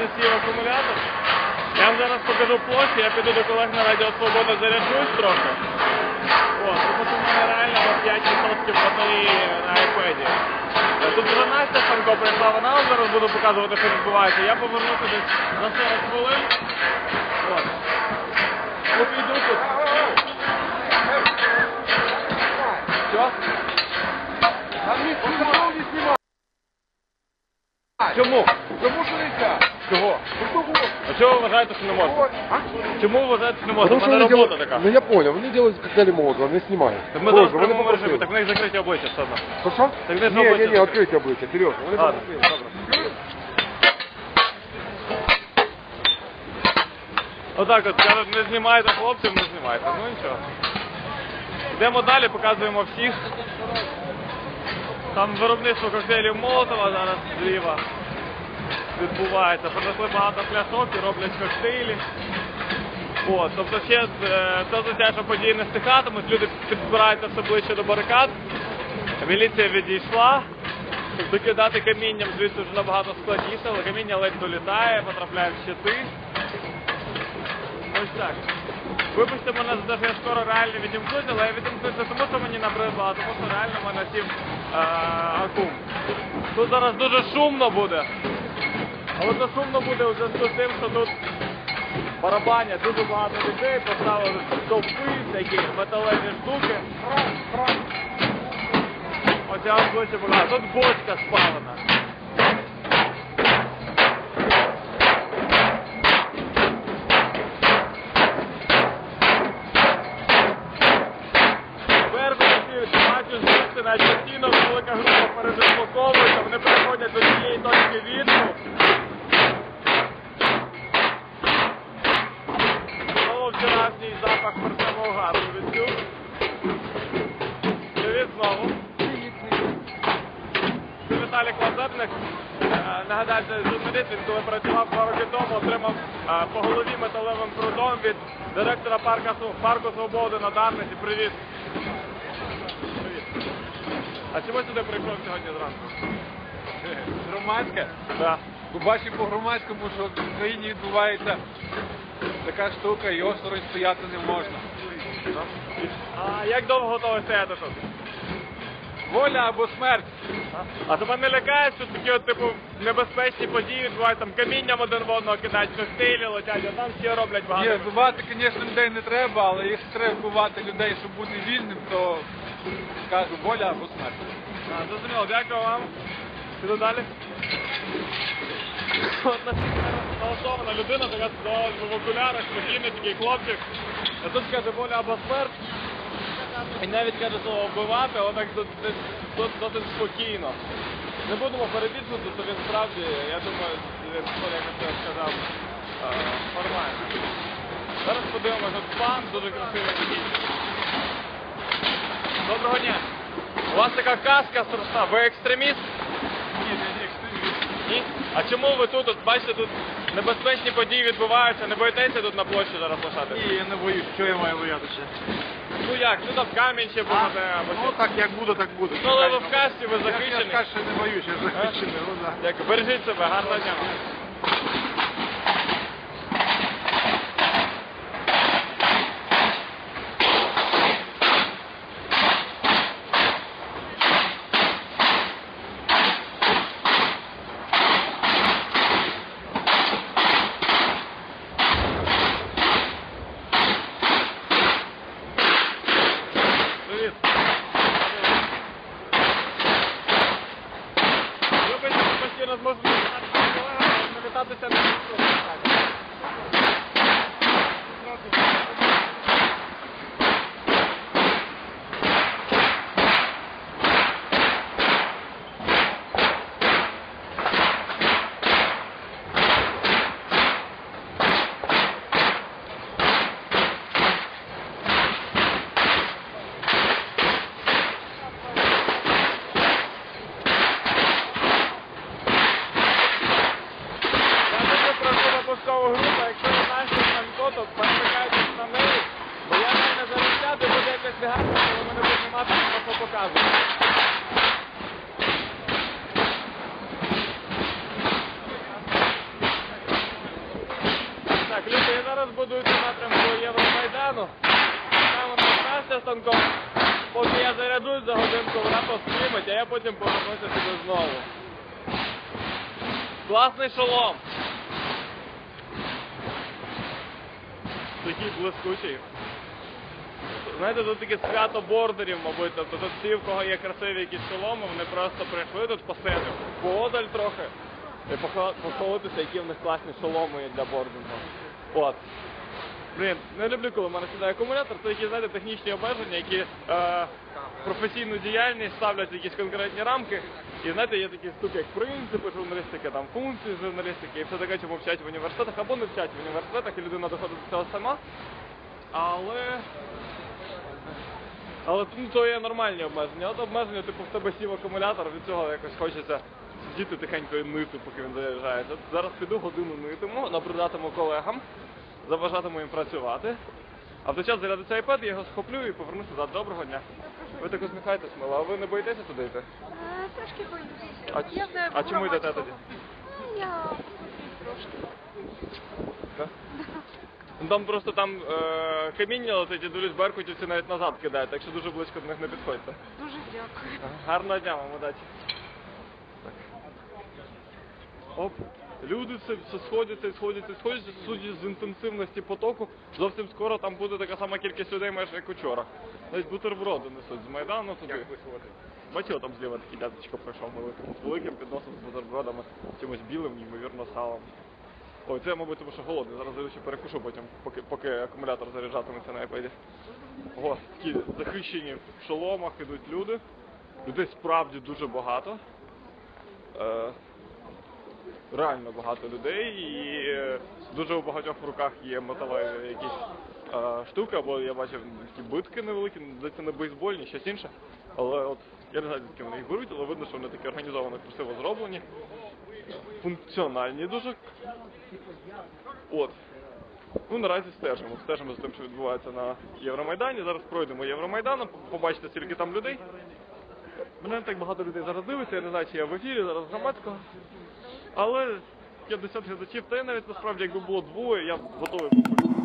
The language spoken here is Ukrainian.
майже сів акумулятор. Я вам зараз покажу площу, я піду до колег на Радіо Свобода заряджусь трохи. О, тому що мене реально от 5% батареї на. Е, Тут вже Настя Санко прийшла, вона вам зараз буде показувати, що відбувається. Я повернуся десь за 40 хвилин. От. Поки йду тут. Що? Чому? Тому що нельзя. Чого? А чого ви вважаєте, що не можна? Чому ви вважаєте, що не можна? У Потому что мене они робота делают, така. ну я понял, они делают как дали могут, они снимают. Так ми зараз в вони прямому режимі, так в них закриті обличчя все одно. Що? Так де ж Ні, ні, обличчя? ні, відкриті обличчя, серйозно. Вони Ладно, попросили. добре. Отак от кажуть, не знімайте хлопців, не знімайте. Ну нічого. Йдемо далі, показуємо всіх. Там виробництво коктейлів Молотова зараз зліва відбувається. Принесли багато пляшок і роблять коктейлі. От, тобто ще е, це означає, що події не стихатимуть, люди підбираються все ближче до барикад. Міліція відійшла. Тобто кидати камінням звідси вже набагато складніше, але каміння ледь долітає, потрапляє в щити. Ось так. Вибачте мене за те, що я скоро реально відімкнусь, але я відімкнусь не тому, що мені набридло, а тому, що реально мене сів е, акум. Тут зараз дуже шумно буде. Але це шумно буде зв'язку з тим, що тут барабанять дуже багато людей, поставили стовпи, такі металеві штуки. Ось я вам ближче покажу. Тут бочка спалена. Навіть постійно велика група передислоковується, вони переходять до цієї точки відку. Знову вчорашній запах мертвого газу відчув. Привіт знову. Це Віталік Е, це журналіст, він коли працював два роки тому, отримав по голові металевим прутом від директора парку, парку Свободи на Дарниці. Привіт. Привіт. А чому сюди прийшов сьогодні зранку? Громадське? Так. Побачив по громадському, що в Україні відбувається така штука, і осторонь стояти не можна. А як довго готовий стояти тут? Воля або смерть. А тебе не лякає, що такі от, типу, небезпечні події відбуваються, там камінням один в одного кидають, коктейлі летять, а там всі роблять багато. Ні, вбивати, звісно, людей не треба, але якщо треба вбивати людей, щоб бути вільним, то кажу, воля або смерть. А, зрозуміло, дякую вам. Піду далі. От настільки налаштована людина, така в окулярах, спокійний такий хлопчик. А тут каже, воля або смерть. І навіть каже слово вбивати, але так досить спокійно. Не будемо перебільшувати, то він справді, я думаю, як як я сказав, е, нормально. Зараз подивимося пан, дуже красивий такий. Доброго дня. У вас така каска страшна. Ви екстреміст? Ні, не, не екстреміст. Ні? А чому ви тут? От, бачите, тут небезпечні події відбуваються. Не боїтеся тут на площі зараз лишати? Ні, я не боюсь, що я маю боятися. Ну як, ну там камінь ще буде або Ну так як буде, так буде. Ну, але ви в касті, ви Я, захищені. я скажу, що не боюсь, я захищений. Ну, да. Дякую. Бережіть себе, гарного дня. Привіт. Вибачте, що постійно зможемо вітатися з колегами, але вітатися не можу. Я дуже прошу випускову групу, якщо ви знаєте Санко, то перемикайтесь на неї, бо я не зарішати, буде якась лягати, але мене буде мати що показувати. зараз будується напрямку Євромайдану. Там розпався станком. Поки я зарядусь за годинку, вона пострімить, а я потім повернуся сюди знову. Класний шолом. Такий блискучий. Знаєте, тут таке свято бордерів, мабуть, тобто тут всі, в кого є красиві якісь шоломи, вони просто прийшли тут посидіти поодаль трохи і похва- похвалитися, які в них класні шоломи для бордингу. От. Блін, не люблю, коли в мене сідає акумулятор, це якісь, знаєте, технічні обмеження, які е, професійну діяльність ставлять якісь конкретні рамки. І знаєте, є такі штуки, як принципи журналістики, там функції журналістики і все таке, чому вчать в університетах або не вчать в університетах, і людина доходить до цього сама. Але але ну, то є нормальні обмеження. От обмеження, типу, в тебе сів акумулятор, від цього якось хочеться сидіти тихенько і нити, поки він заряджається. Зараз піду годину нитиму, набридатиму колегам, заважатиму їм працювати. А в той час зарядиться iPad, я його схоплю і повернуся назад. Доброго дня. Ви так усміхаєтесь, мила, а ви не боїтеся туди йти? Е, Трошки боюсь. А, Я знаю а чому йдете громадського. тоді? Ну, я трошки. Так? Ну, Там просто там е, каміння летить і дивлюсь, беркутівці навіть назад кидають, так що дуже близько до них не підходьте. Дуже дякую. Гарного дня вам, удачі. Так. Оп. Люди все, все сходяться і сходяться і сходяться, судячи з інтенсивності потоку. Зовсім скоро там буде така сама кількість людей, майже як учора. Навіть бутерброди несуть з Майдану туди. Бачив, там зліва такий дядечко прийшов великим, з великим підносом з бутербродами, чимось білим, ймовірно, салом. Ой, це, мабуть, тому що голодний. Зараз зайду ще перекушу потім, поки, поки акумулятор заряджатиметься на iPad. Ого, такі захищені в шоломах ідуть люди. Людей справді дуже багато. Е, реально багато людей і е, дуже у багатьох руках є металеві якісь е, штуки, або я бачив такі битки невеликі, здається, не бейсбольні, щось інше. Але от я не знаю, звідки вони їх беруть, але видно, що вони такі організовано, красиво зроблені, функціональні дуже. От. Ну, наразі стежимо. Стежимо за тим, що відбувається на Євромайдані. Зараз пройдемо Євромайданом, побачите, скільки там людей. Мене не так багато людей зараз дивиться, я не знаю, чи я в ефірі зараз громадського. Але 50 глядачів, та й навіть насправді, якби було двоє, я б готовий був.